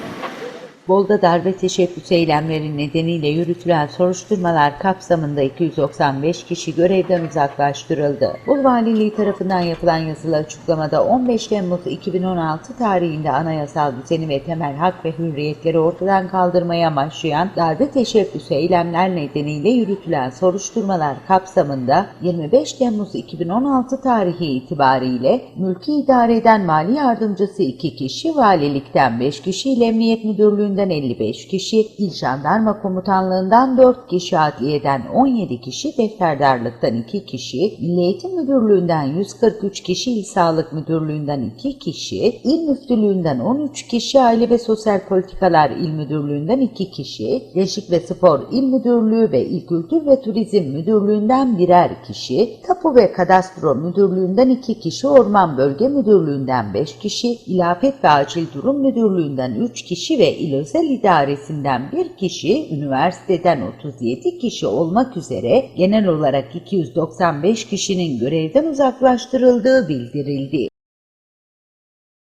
Thank you. Bolu'da darbe teşebbüsü eylemleri nedeniyle yürütülen soruşturmalar kapsamında 295 kişi görevden uzaklaştırıldı. Bolu Valiliği tarafından yapılan yazılı açıklamada 15 Temmuz 2016 tarihinde anayasal düzeni ve temel hak ve hürriyetleri ortadan kaldırmaya amaçlayan darbe teşebbüsü eylemler nedeniyle yürütülen soruşturmalar kapsamında 25 Temmuz 2016 tarihi itibariyle mülki idare eden mali yardımcısı 2 kişi, valilikten 5 kişi, İl Emniyet Müdürlüğü'nden 55 kişi, İl Jandarma Komutanlığı'ndan 4 kişi, adliyeden 17 kişi, defterdarlıktan 2 kişi, Milli Eğitim Müdürlüğü'nden 143 kişi, İl Sağlık Müdürlüğü'nden 2 kişi, İl Müftülüğü'nden 13 kişi, Aile ve Sosyal Politikalar İl Müdürlüğü'nden 2 kişi, Gençlik ve Spor İl Müdürlüğü ve İl Kültür ve Turizm Müdürlüğü'nden birer kişi, Tapu ve Kadastro Müdürlüğü'nden 2 kişi, Orman Bölge Müdürlüğü'nden 5 kişi, İl Afet ve Acil Durum Müdürlüğü'nden 3 kişi ve İl Özel İdaresi'nden 1 kişi, üniversiteden 37 kişi olmak üzere genel olarak 295 kişinin görevden uzaklaştırıldığı bildirildi.